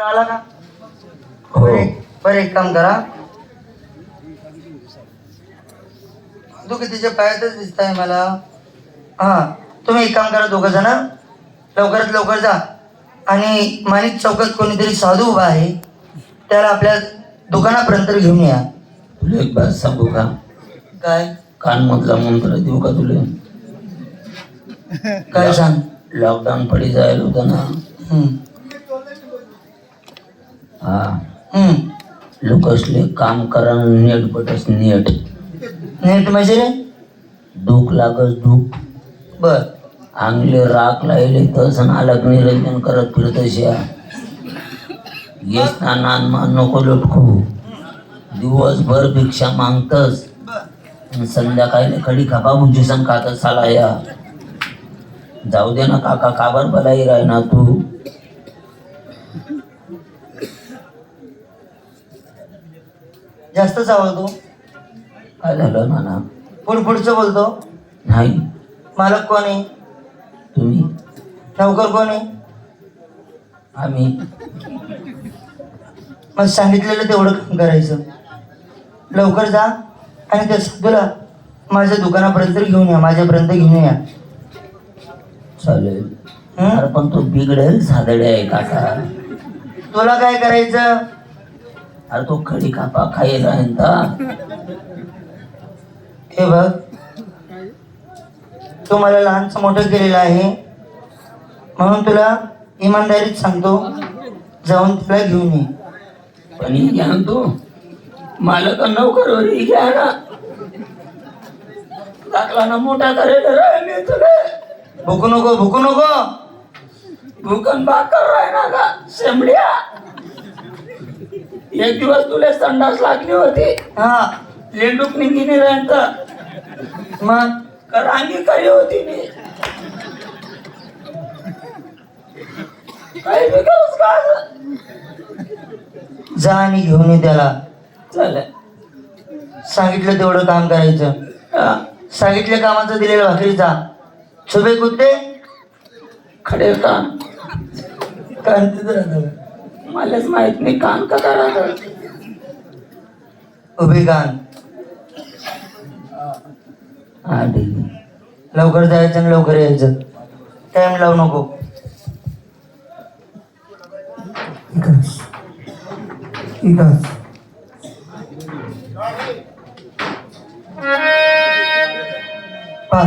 आला का? हो. बरे एक काम करा. तू कितीच्या पायातच दिसताय मला. हा तुम्ही एक काम करा दोघं जण लवकरात लवकर जा. आणि माणिक चौकात कोणीतरी साधू उभा आहे. त्याला आपल्या दुकानापर्यंत घेऊन या. तुला एक बात सांगू का? काय? कान मधला मंत्र देऊ का तुला? काय सांग? लॉकडाऊन पडी जायला होतं ना. हा. लोकसले काम करा नेट बटस नेट. नेट म्हणजे रे? दुःख लागस दुःख बर. आंगले राख लायले तसं अलग निरंजन करत फिरतशा येस ना नान मान नको लटकू. दिवसभर भिक्षा मागतस. संध्याकाळी खडी खापा बुजीसन खात साला या. जाऊ दे ना काका काबर बलाई राय ना तू? जास्तच आवडतो काय झालं नाना पुढ पुढचं बोलतो? नाही. मालक कोण? आहे तुम्ही? नौकर कोण? आहे आम्ही. मग सांगितलेलं तेवढं काम करायचं. लवकर जा आणि त्या साधूला माझ्या दुकानापर्यंत घेऊन या माझ्यापर्यंत घेऊन या. चालेल. हं? अरे पण तो बिघडेल साधडे आहे काका तुला काय करायचं? अरे तो खडी खायला आहे ना हे बघ तू मला लहानचं मोठं केलेलं आहे म्हणून तुला इमानदारीत सांगतो जाऊन तुला घेऊन ये. पण ही घ्या तू. मालक नोकर ही घ्या ना. टाकला ना मोठा करेल तुला. भुकू नको भुकू नको. भूकन बाकर राय ना का शेंबड्या? एक दिवस तुला संडास लागली होती. हा. लेंडूक निघिनी राहत मग रांगी करी होती मी. काही बिगडच का जा आणि घेऊन ये त्याला. चालेल सांगितलं तेवढं काम करायचं. सांगितल्या कामाचं दिलेलं भाकरीचा छुबे कुत्ते. खडे का कांतीच राहतं. मलाच माहीत नाही काम का करायचं उभे कान. लवकर जायचं आणि लवकर यायचं. टाइम लावू नको. पा.